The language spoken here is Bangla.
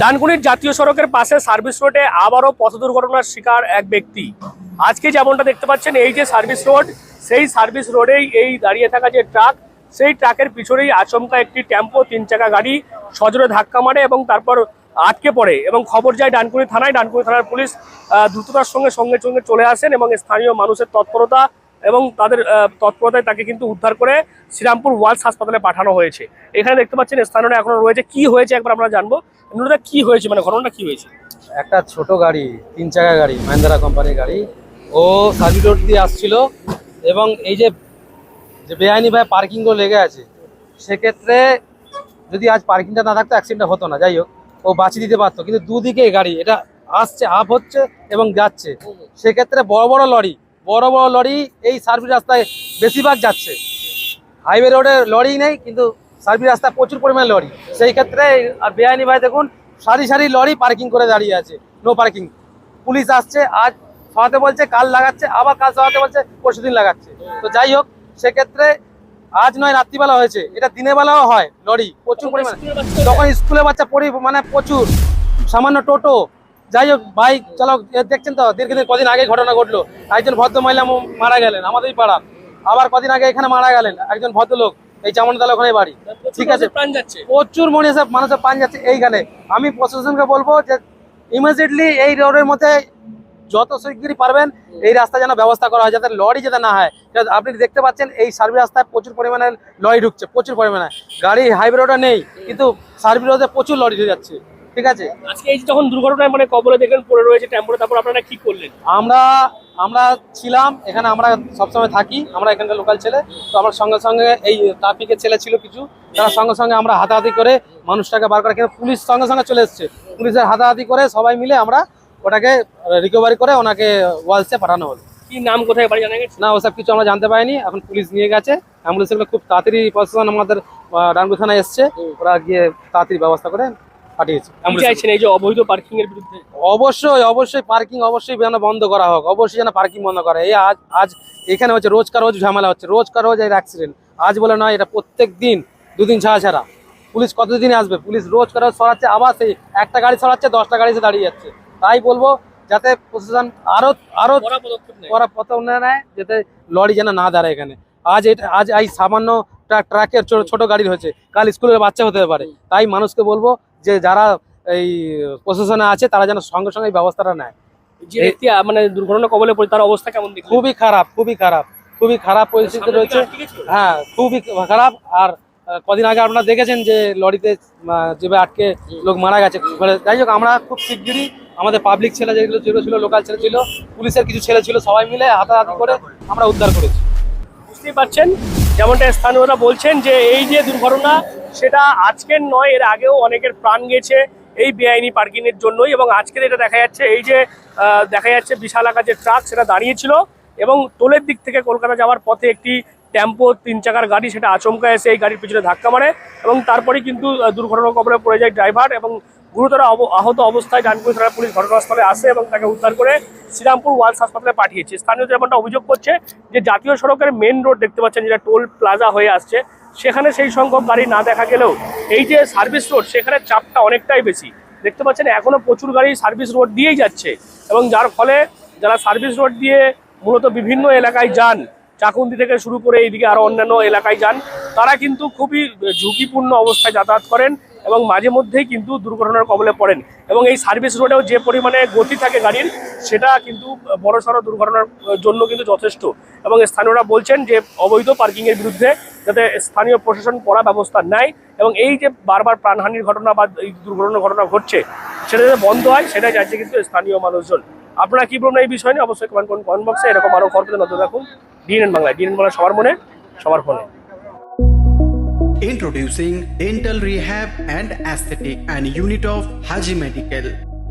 ডানকুনির জাতীয় সড়কের পাশে সার্ভিস রোডে আবারও পথ দুর্ঘটনার শিকার এক ব্যক্তি। আজকে যেমনটা দেখতে পাচ্ছেন, এই যে সার্ভিস রোড, সেই সার্ভিস রোডেই এই দাঁড়িয়ে থাকা যে ট্রাক, সেই ট্রাকের পিছনেই আচমকা একটি টেম্পো, তিন চাকা গাড়ি সজোরে ধাক্কা মারে এবং তারপর আটকে পড়ে এবং খবর যায় ডানকুনি থানায়। ডানকুনি থানার পুলিশ দ্রুততার সঙ্গে সঙ্গে সঙ্গে চলে আসেন এবং স্থানীয় মানুষের তৎপরতা এবং তাদের তৎপরতায় তাকে কিন্তু উদ্ধার করে শ্রীরামপুর ওয়ার্লস হাসপাতালে পাঠানো হয়েছে। এখানে দেখতে পাচ্ছেন স্থানীয়রা এখনও রয়েছে। কি হয়েছে একবার আমরা জানব। নুরুদা, কি হয়েছে? মানে ঘটনাটা কি হয়েছে? একটা ছোট গাড়ি, তিন চাকা গাড়ি, মাহিন্দ্রা কোম্পানির গাড়ি। ও সার্ভিস রোড দিয়ে আসছিল এবং এই যে যে বেআইনিভাবে পার্কিংগুলো লেগে আছে, সেক্ষেত্রে যদি আজ পার্কিংটা না থাকতো অ্যাক্সিডেন্টটা হতো না। যাই হোক, ও বাঁচিয়ে দিতে পারতো। কিন্তু দুদিকে গাড়ি, এটা আসছে আপ হচ্ছে এবং যাচ্ছে। সেক্ষেত্রে বড় বড় লরি বড় বড় লরি এই সার্ভিস রাস্তায় বেশিরভাগ যাচ্ছে। হাইওয়ে রোডে লরি নেই কিন্তু সার্ভিস রাস্তায় প্রচুর পরিমাণে লরি। সেই ক্ষেত্রে আর বেআইনি ভাই দেখুন সারি সারি লরি পার্কিং করে দাঁড়িয়ে আছে নো পার্কিং পুলিশ আসছে আজ সরাতে বলছে কাল লাগাচ্ছে আবার কাল সরাতে বলছে পরশু দিন লাগাচ্ছে। তো যাই হোক সেক্ষেত্রে আজ নয় রাত্রিবেলা হয়েছে। এটা দিনের বেলাও হয় লরি প্রচুর পরিমাণে। তখন স্কুলে বাচ্চা পড়ি মানে প্রচুর। সামান্য টোটো যাই হোক বাইক চালক দেখছেন তো দীর্ঘদিন কদিন আগে ঘটনা ঘটলো। একজন ভদ্র মহিলা মারা গেলেন আমাদেরই পাড়া। আবার কদিন আগে এখানে মারা গেলেন একজন ভদ্রলোক এই চামনতলা ওখানে বাড়ি। ঠিক আছে? প্রাণ যাচ্ছে। প্রচুর মানুষের পান যাচ্ছে এইখানে। আমি প্রশাসনকে বলব যে ইমিডিয়েটলি এই রোডের মধ্যে যত শিগগিরই পারবেন এই রাস্তা যেন ব্যবস্থা করা হয় যাতে লরি যাতে না হয়। আপনি দেখতে পাচ্ছেন এই সার্ভিস রাস্তায় প্রচুর পরিমাণে লরি ঢুকছে প্রচুর পরিমাণে। গাড়ি হাইওয়ে রোডে নেই কিন্তু সার্ভিস রোডে প্রচুর লরি ঢুকে যাচ্ছে। ঠিক আছে? আজকে এই যে যখন দুর্ঘটনায় মানে কবলে দেখলেন পড়ে রয়েছে টেম্পোরে তারপর আপনারা কি করলেন? আমরা আমরা ছিলাম এখানে আমরা সবসময় থাকি আমরা এখানকার লোকাল ছেলে। তো আমার সঙ্গে সঙ্গে এই ট্রাফিকের ছেলে ছিল কিছু তার সঙ্গে সঙ্গে আমরা হাতাহাতি করে মানুষটাকে বার করে কিন্তু পুলিশ সঙ্গে সঙ্গে চলে এসছে। পুলিশের হাতাহাতি করে সবাই মিলে আমরা ওটাকে রিকভারি করে ওনাকে ওয়ালসে পাঠানো হলো। কি নাম কোথায় বাড়ি জানা গেছে? না ওসব কিছু আমরা জানতে পারিনি এখন পুলিশ নিয়ে গেছে। অ্যাম্বুলেন্সগুলো খুব তাড়াতাড়ি প্রশাসন আমাদের ডানগু থানায় এসছে। ওরা গিয়ে তাড়াতাড়ি ব্যবস্থা করে পাঠিয়েছে। চাইছেন এই যে অবৈধ পার্কিং এর বিরুদ্ধে? অবশ্যই অবশ্যই পার্কিং অবশ্যই যেন বন্ধ করা হোক। অবশ্যই যেন পার্কিং বন্ধ করা। এই আজ আজ এখানে হচ্ছে রোজকার রোজ ঝামেলা হচ্ছে। রোজকার রোজ এর অ্যাক্সিডেন্ট আজ বলে নয় এটা প্রত্যেক দিন দুদিন ছাড়া ছাড়া। পুলিশ কতদিন আসবে? পুলিশ রোজ কারও সরাচ্ছে আবার সেই একটা গাড়ি সরাচ্ছে দশটা গাড়ি দাঁড়িয়ে যাচ্ছে। তাই বলব যাতে প্রশাসন আরও আরও কড়া পদক্ষেপ নেয়। করা নেয় যাতে লরি যেন না দাঁড়ায় এখানে। আজ এটা আজ এই সামান্য ট্রা- ট্রাকের ছোট ছোট গাড়ি হচ্ছে কাল স্কুলের বাচ্চা হতে পারে। তাই মানুষকে বলব যে যারা এই প্রশাসনে আছে তারা যেন সঙ্গে সঙ্গে এই ব্যবস্থাটা নেয়। যে ব্যক্তি মানে দুর্ঘটনা কবলে পড়ে তার অবস্থা কেমন খুবই খারাপ খুবই খারাপ খুবই খারাপ পরিস্থিতি রয়েছে? হ্যাঁ খুবই খারাপ। আর কদিন আগে আপনারা দেখেছেন যে লরিতে যেভাবে আটকে লোক মারা গেছে। ফলে যাই হোক আমরা খুব শিগগিরই আমাদের পাবলিক ছেলে যেগুলো যেগুলো ছিল লোকাল ছেলে ছিল পুলিশের কিছু ছেলে ছিল সবাই মিলে হাতাহাতি করে আমরা উদ্ধার করেছি। বুঝতেই পারছেন যেমনটা স্থানীয়রা বলছেন যে এই যে দুর্ঘটনা সেটা আজকের নয়, এর আগেও অনেকের প্রাণ গেছে এই বেআইনি পার্কিংয়ের জন্যই এবং আজকের এটা দেখা যাচ্ছে, এই যে দেখা যাচ্ছে বিশাল আকার যে ট্রাক সেটা দাঁড়িয়েছিল এবং তোলের দিক থেকে কলকাতা যাওয়ার পথে একটি টেম্পো, তিন চাকার গাড়ি সেটা আচমকা এসে এই গাড়ির পিছনে ধাক্কা মারে এবং তারপরেই কিন্তু দুর্ঘটনার কবলে পড়ে যায় ড্রাইভার এবং গুরুতর আহত অবস্থায় ডানপুর থানার পুলিশ ঘটনাস্থলে আসে এবং তাকে উদ্ধার করে শ্রীরামপুর ওয়ার্লস হাসপাতালে পাঠিয়েছে। স্থানীয় যেমনটা অভিযোগ করছে যে জাতীয় সড়কের মেন রোড দেখতে পাচ্ছেন যেটা টোল প্লাজা হয়ে আসছে। সেখানে সেই সংখ্যক গাড়ি না দেখা গেলেও এই যে সার্ভিস রোড সেখানে চাপটা অনেকটাই বেশি। দেখতে পাচ্ছেন, এখনও প্রচুর গাড়ি সার্ভিস রোড দিয়েই যাচ্ছে এবং যার ফলে যারা সার্ভিস রোড দিয়ে মূলত বিভিন্ন এলাকায় যান, চাকুন্দি থেকে শুরু করে এইদিকে আরও অন্যান্য এলাকায় যান, তারা কিন্তু খুবই ঝুঁকিপূর্ণ অবস্থায় যাতায়াত করেন এবং মাঝে মধ্যেই কিন্তু দুর্ঘটনার কবলে পড়েন এবং এই সার্ভিস রোডেও যে পরিমাণে গতি থাকে গাড়ির, সেটা কিন্তু বড়সড় দুর্ঘটনার জন্য কিন্তু যথেষ্ট এবং স্থানীয়রা বলছেন যে অবৈধ পার্কিংয়ের বিরুদ্ধে যাতে স্থানীয় প্রশাসন কড়া ব্যবস্থা নেয় এবং এই যে বারবার প্রাণহানির ঘটনা বা এই দুর্ঘটনার ঘটনা ঘটছে, সেটা যাতে বন্ধ হয়, সেটাই চাইছে কিন্তু স্থানীয় মানুষজন। আপনারা কি বলুন এই বিষয় নিয়ে? অবশ্যই কমেন্ট করুন কমেন্ট বক্সে এরকম আরও খবর নজর রাখুন। ডিএনএন বাংলায়। ডিএনএন বাংলা সবার মনে, সবার ফোনে। Introducing Dental Rehab and Aesthetic and Unit of Haji Medical.